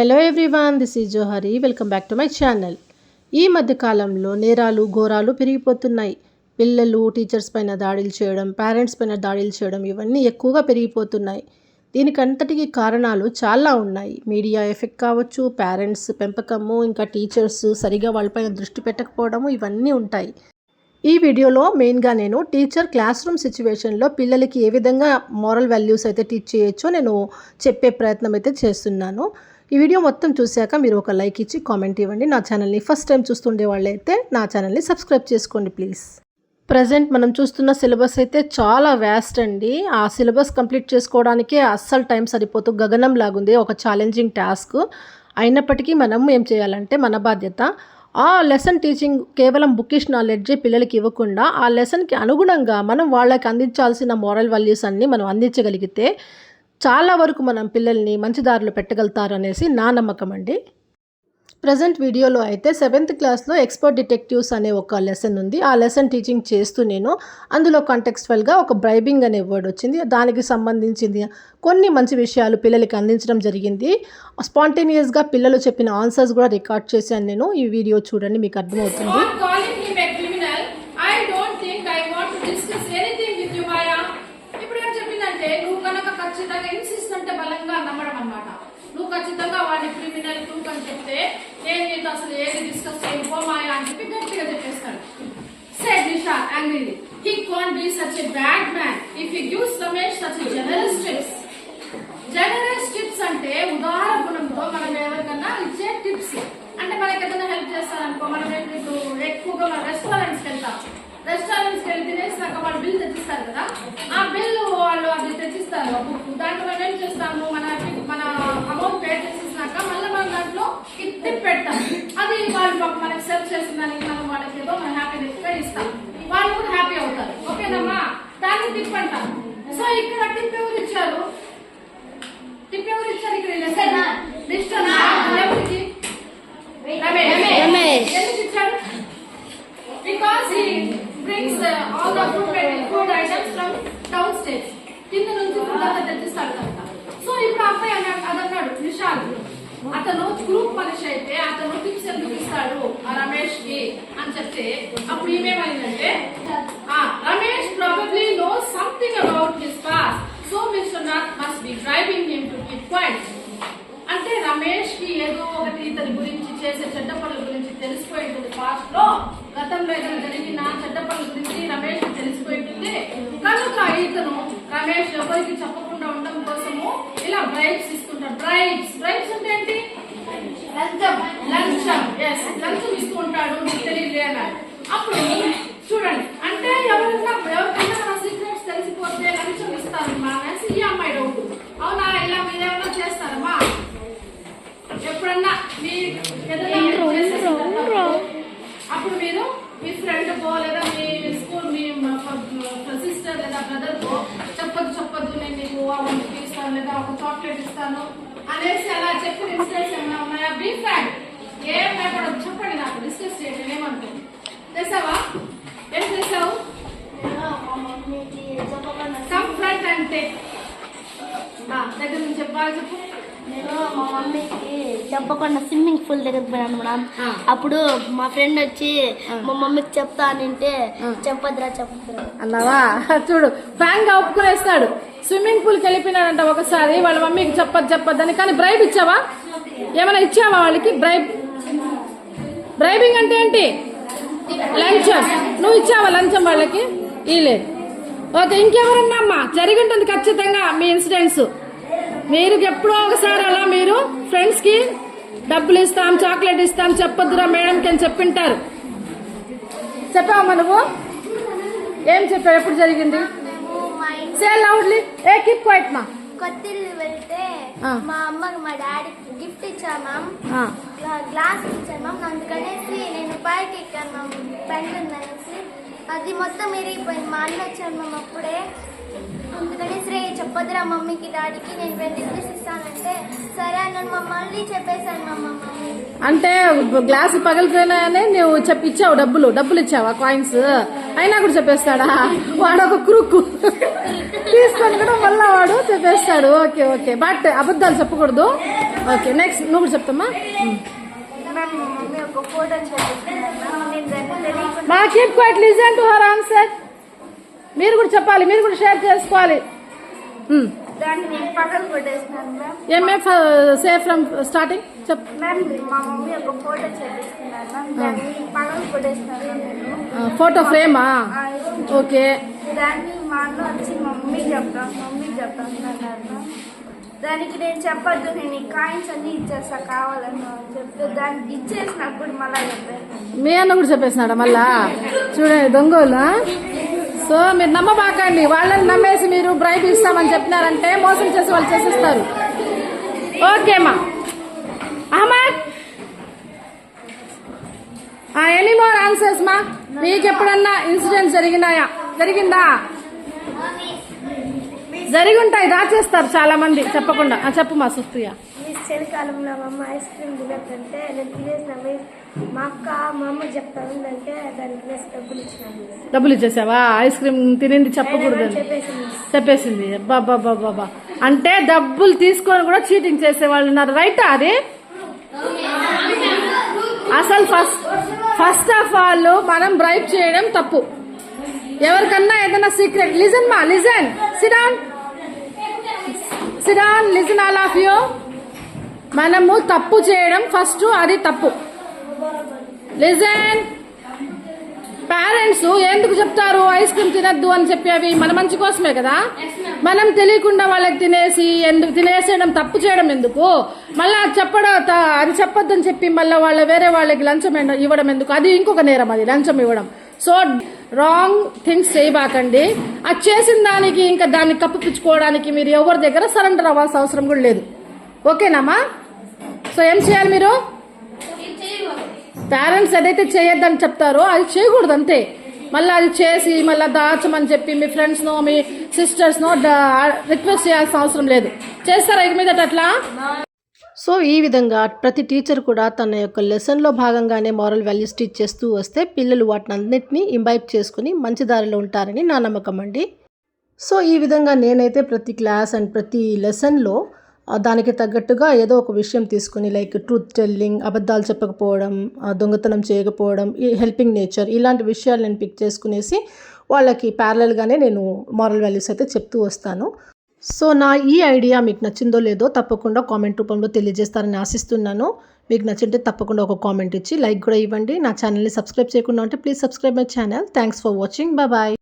Hello everyone this is Johari welcome back to my channel ఈ మధ్య కాలంలో నేరాలు ఘోరాలు పెరిగిపోతున్నాయి. పిల్లలు టీచర్స్ పైన దాడులు చేయడం పేరెంట్స్ పైన దాడులు చేయడం ఇవన్నీ ఎక్కువగా పెరిగిపోతున్నాయి. దీనికంతటికి కారణాలు చాలా ఉన్నాయి. మీడియా ఎఫెక్ట్ కావచ్చు పేరెంట్స్ పెంపకము ఇంకా టీచర్స్ సరిగా వాళ్ళపైన దృష్టి పెట్టకపోవడము ఇవన్నీ ఉంటాయి. ఈ వీడియోలో మెయిన్గా నేను టీచర్ క్లాస్ రూమ్ సిచ్యువేషన్లో పిల్లలకి ఏ విధంగా మోరల్ వాల్యూస్ అయితే టీచ్ చేయొచ్చో నేను చెప్పే ప్రయత్నం అయితే చేస్తున్నాను. ఈ వీడియో మొత్తం చూశాక మీరు ఒక లైక్ ఇచ్చి కామెంట్ ఇవ్వండి. నా ఛానల్ని ఫస్ట్ టైం చూస్తుండే వాళ్ళైతే నా ఛానల్ని సబ్స్క్రైబ్ చేసుకోండి ప్లీజ్. ప్రజెంట్ మనం చూస్తున్న సిలబస్ అయితే చాలా వ్యాస్ట్ అండి. ఆ సిలబస్ కంప్లీట్ చేసుకోవడానికే అస్సలు టైం సరిపోతూ గగనం లాగుంది ఒక ఛాలెంజింగ్ టాస్క్. అయినప్పటికీ మనం ఏం చేయాలంటే మన బాధ్యత ఆ లెసన్ టీచింగ్ కేవలం బుకిష్ నాలెడ్జే పిల్లలకి ఇవ్వకుండా ఆ లెసన్కి అనుగుణంగా మనం వాళ్ళకి అందించాల్సిన మోరల్ వాల్యూస్ అన్నీ మనం అందించగలిగితే చాలా వరకు మనం పిల్లల్ని మంచి దారిలో పెట్టగలుగుతారు అనేసి నా నమ్మకం అండి. ప్రజెంట్ వీడియోలో అయితే సెవెంత్ క్లాస్లో ఎక్స్పర్ట్ డిటెక్టివ్స్ అనే ఒక లెసన్ ఉంది. ఆ లెసన్ టీచింగ్ చేస్తూ నేను అందులో కాంటెక్స్ట్వల్గా ఒక బ్రైబింగ్ అనే వర్డ్ వచ్చింది. దానికి సంబంధించింది కొన్ని మంచి విషయాలు పిల్లలకి అందించడం జరిగింది. స్పాంటేనియస్గా పిల్లలు చెప్పిన ఆన్సర్స్ కూడా రికార్డ్ చేశాను నేను. ఈ వీడియో చూడండి మీకు అర్థమవుతుంది. ఖచ్చితంగా వాడిని క్రిమినల్ టూ అని చెప్తే నేను నీతో అసలు ఏది డిస్కస్ చేయను మాయా అని చెప్పి గట్టిగా చెప్పేస్తాడు. Said Nisha angrily. He can't be such a bad man. If he gives Ramesh such a generous tips. Generous tips అంటే ఉదాహరణ గుణంతో మనం ఎవరికన్నా ఇచ్చే టిప్స్ అంటే మనకి ఏదైనా హెల్ప్ చేస్తారనుకో మనం ఇప్పుడు ఎక్కువగా మన రెస్టారెంట్స్కి వెళ్తాం. రెస్టారెంట్స్కి వెళ్ళి తినేసినాక వాళ్ళు బిల్ తెచ్చిస్తారు కదా. ఆ బిల్ వాళ్ళు అది తెచ్చిస్తారు. బుక్ దాంట్లో మనం ఏం చేస్తాము? మన మన అమౌంట్ పే చేసేసినాక మళ్ళీ మనం దాంట్లో టిప్ పెడతాం అది వాళ్ళు పాపం మనకి సెర్చ్ చేసిందని మనం వాళ్ళకి ఏదో మన హ్యాపీనెస్గా ఇస్తాం. వాళ్ళు కూడా హ్యాపీ అవుతారు. ఓకేనమ్మా? దాన్ని టిప్ అంటాం సో ఇక్కడ టిప్ ఎవరు ఇచ్చారు? టిప్ ఎవరు ఇచ్చారు ఇక్కడ లెసన్ మిస్టర్ ఎవరికి? రమేష్. ఎందుకు ఇచ్చాడు because he brings all the food food items from down stage కింద నుంచి ఫుడ్ అంతా తెచ్చిస్తాడు కనుక సో ఇప్పుడు ఆ అబ్బాయి అన్నాడు అదన్నాడు విశాల్ అతను గ్రూప్ మనిషి అయితే అతను టిప్స్ ఎందుకు ఇస్తాడు? ఆ రమేష్కి అని చెప్తే అప్పుడు ఏమేమైందంటే Ramesh probably know something about his pass so mister Nath must be driving him to keep quiet అంటే రమేష్కి ఏదో ఒకటి ఇతని గురించి చేసే చెడ్డ పనుల గురించి తెలిసిపోయి ఉంటుంది పాస్ట్లో గతంలో ఏదైనా జరిగిన చెడ్డ పనుల గురించి రమేష్కి తెలిసిపోయి ఉంటుంది కనుక ఇతను రమేష్ ఎవరికి చెప్పకుండా ఉండడం కోసము ఇలా బ్రైబ్స్ ఇస్తుంటాడు. బ్రైబ్స్ బ్రైబ్స్ అంటే ఏంటి లంచం లంచం ఎస్ లంచం ఇస్తూ ఉంటాడు నీకు అన్నాడు. అప్పుడు చూడండి అంటే ఎవరైనా ఎవరికైనా మన సీక్రెట్స్ తెలిసిపోతే లంచం ఇస్తారు మా అనేసి ఈ అమ్మాయి డౌట్. అవునా ఇలా మీరు ఏమైనా చేస్తారమ్మా? ఎప్పుడన్నా మీ? అప్పుడు మీరు మీ ఫ్రెండ్ కో లేదా మీ స్కూల్ మీ సిస్టర్ లేదా బ్రదర్ కో చెప్పదు చెప్పదు నేను నీకు ఇస్తాను లేదా ఒక చాక్లెట్ ఇస్తాను అనేసి అలా చెప్పిన ఇన్సిడెంట్స్ ఏమైనా ఉన్నాయా? బీ ఫ్రాంక్ ఏం భయపడదు చెప్పండి నాకు డిస్కస్ చేయండి చేసావా ఏం చేసావు కంఫర్ట్ అంటే దగ్గర నుంచి చెప్పాలి చెప్పు. నేను మా మమ్మీకి చెప్పకుండా స్విమ్మింగ్ పూల్ దగ్గర పోయాను మేడం. అప్పుడు మా ఫ్రెండ్ వచ్చి మా మమ్మీకి చెప్తా అనింటే చెప్పదురా చెప్పదురా అన్నావా? చూడు ఫ్రాంక్గా ఒప్పుకునేస్తాడు. స్విమ్మింగ్ పూల్కి వెళ్ళిపోయినాడంట ఒకసారి వాళ్ళ మమ్మీకి చెప్పదు చెప్పొద్దని కానీ బ్రైబ్ ఇచ్చావా? ఏమైనా ఇచ్చావా వాళ్ళకి? బ్రైబ్ బ్రైబింగ్ అంటే ఏంటి? లంచం. నువ్వు ఇచ్చావా లంచం వాళ్ళకి? ఇలేదు ఓకే ఇంకెవరన్నా అమ్మా? జరిగి ఉంటుంది ఖచ్చితంగా మీ ఇన్సిడెంట్స్ మీరు ఎప్పుడో ఒకసారి అలా మీరు ఫ్రెండ్స్కి డబ్బులు ఇస్తాం చాక్లెట్ ఇస్తాం చెప్పొద్దురా మేడంకి అని చెప్పింటారు. చెప్పావమ్మా నువ్వు? ఏం చెప్పావు? ఎప్పుడు జరిగింది? మేము మా సే లౌడ్లీ ఏ కీప్ క్వైట్ మా కొత్తిల్లు వెళ్తే. మా అమ్మకి మా డాడీకి గిఫ్ట్ ఇచ్చాను మ్యామ్ గ్లాస్ ఇచ్చాను మ్యామ్ అందుకనేసి నేను పైకి ఎక్కాను మ్యామ్ పెండ్ ఉందనేసి. అది మొత్తం ఇరిగిపోయింది మా అన్న వచ్చాను మ్యామ్ అప్పుడే. అందుకనేసి రే చెప్పొద్దురా మమ్మీకి డాడీకి నేను ట్వంటీ రూపీస్ ఇస్తానంటే. సరే అన్నాను మా మళ్ళీ చెప్పేశాను మా మమ్మీ. అంటే గ్లాస్ పగిలిపోయినాయని నువ్వు చెప్పి ఇచ్చావు డబ్బులు. డబ్బులు ఇచ్చావా కాయిన్స్ అయినా కూడా చెప్పేస్తాడా? వాడు ఒక కురుక్కు. తీసుకొని కూడా మళ్ళా వాడు చెప్పేస్తాడు. Okay okay. బట్ అబద్ధాలు చెప్పకూడదు. ఓకే నెక్స్ట్ నువ్వు కూడా చెప్తామా? మా keep quiet listen to her answer మీరు కూడా చెప్పాలి. మీరు కూడా షేర్ చేసుకోవాలి. దాన్ని నేను పక్కన మ్యామ్. సే ఫ్రమ్ స్టార్టింగ్ చెప్. మ్యామ్ మా మమ్మీ ఒక ఫోటో చేపిస్తున్నారు మ్యామ్. దాన్ని పక్కన కొట్టేస్తున్నాను నేను. ఫోటో ఫ్రేమా ఓకే. దాన్ని మా అన్న వచ్చి మమ్మీ చెప్తాం మమ్మీ చెప్తాం అన్నారు మ్యామ్. దానికి నేను చెప్పొద్దు నేను ఈ కాయిన్స్ అన్ని ఇచ్చేస్తా కావాలని చెప్తే దానికి ఇచ్చేసినప్పుడు మళ్ళీ చెప్పాను మీ అన్న కూడా చెప్పేసినాడా మళ్ళా? చూడండి దొంగోలు సో మీరు నమ్మబాకండి. వాళ్ళని నమ్మేసి మీరు బ్రైబ్ ఇస్తామని చెప్పినారంటే మోసం చేసి వాళ్ళు చేసేస్తారు. ఓకే మా. అహ్మద్! ఎనీ మోర్ ఆన్సర్స్ మా? మీకు ఎప్పుడన్నా ఇన్సిడెంట్ జరిగినాయా? జరిగిందా? జరిగి ఉంటాయి దాచేస్తారు చాలా మంది చెప్పకుండా చెప్పు మా సుప్రియ. చలికాలంలో మా అమ్మ ఐస్ క్రీమ్ తినకంటే నేను తినేసిన. మా అక్క మా అమ్మ చెప్తా ఉందంటే దానికి తినేసి డబ్బులు ఇచ్చినాను. డబ్బులు ఇచ్చేసావా? ఐస్ క్రీమ్ తినింది చెప్పకూడదు చెప్పేసింది? బాబా బాబా అంటే డబ్బులు తీసుకొని కూడా చీటింగ్ చేసే వాళ్ళు ఉన్నారు. రైటా అది? అసలు ఫస్ట్ ఫస్ట్ ఆఫ్ ఆల్ మనం బ్రైట్ చేయడం తప్పు. ఎవరికన్నా ఏదైనా సీక్రెట్ లిజన్ మా listen sit down sit down listen all of you మనము తప్పు చేయడం ఫస్ట్ అది తప్పు. లిజన్ పేరెంట్స్ ఎందుకు చెప్తారు ఐస్ క్రీమ్ తినద్దు అని చెప్పి అవి మన మంచి కోసమే కదా? మనం తెలియకుండా వాళ్ళకి తినేసి ఎందుకు తినేసేయడం తప్పు చేయడం ఎందుకు? మళ్ళీ అది చెప్పడం త- అది చెప్పొద్దని చెప్పి మళ్ళీ వాళ్ళ వేరే వాళ్ళకి లంచం ఇవ్వడం ఎందుకు? అది ఇంకొక నేరం అది లంచం ఇవ్వడం. సో రాంగ్ థింగ్స్ చేయబాకండి. అది చేసిన దానికి ఇంకా దాన్ని కప్పిపుచ్చుకోవడానికి మీరు ఎవరి దగ్గర సరెండర్ అవ్వాల్సిన అవసరం కూడా లేదు. ఓకేనామా? సో ఏం చేయాలి మీరు? పేరెంట్స్ ఏదైతే చేయొద్దని చెప్తారో అది చేయకూడదు అంతే మళ్ళీ అది చేసి మళ్ళీ దాచమని చెప్పి మీ ఫ్రెండ్స్నో మీ సిస్టర్స్నో రిక్వెస్ట్ చేయాల్సిన అవసరం లేదు. చేస్తారా ఇక మీద అట్లా? సో ఈ విధంగా ప్రతి టీచర్ కూడా తన యొక్క లెసన్లో భాగంగానే మారల్ వాల్యూస్ టీచ్ చేస్తూ వస్తే పిల్లలు వాటిని అన్నింటినీ ఇంబైబ్ చేసుకుని మంచి దారిలో ఉంటారని నా నమ్మకం అండి. సో ఈ విధంగా నేనైతే ప్రతి క్లాస్ అండ్ ప్రతి లెసన్లో దానికి తగ్గట్టుగా ఏదో ఒక విషయం తీసుకుని లైక్ ట్రూత్ టెల్లింగ్ అబద్ధాలు చెప్పకపోవడం దొంగతనం చేయకపోవడం ఈ హెల్పింగ్ నేచర్ ఇలాంటి విషయాలు నేను పిక్ చేసుకునేసి వాళ్ళకి ప్యారలల్గానే నేను మారల్ వాల్యూస్ అయితే చెప్తూ వస్తాను. సో నా ఈ ఐడియా మీకు నచ్చిందో లేదో తప్పకుండా కామెంట్ రూపంలో తెలియజేస్తారని ఆశిస్తున్నాను. మీకు నచ్చింటే తప్పకుండా ఒక కామెంట్ ఇచ్చి లైక్ కూడా ఇవ్వండి. నా ఛానల్ని సబ్స్క్రైబ్ చేయకుండా ఉంటే please subscribe my channel thanks for watching bye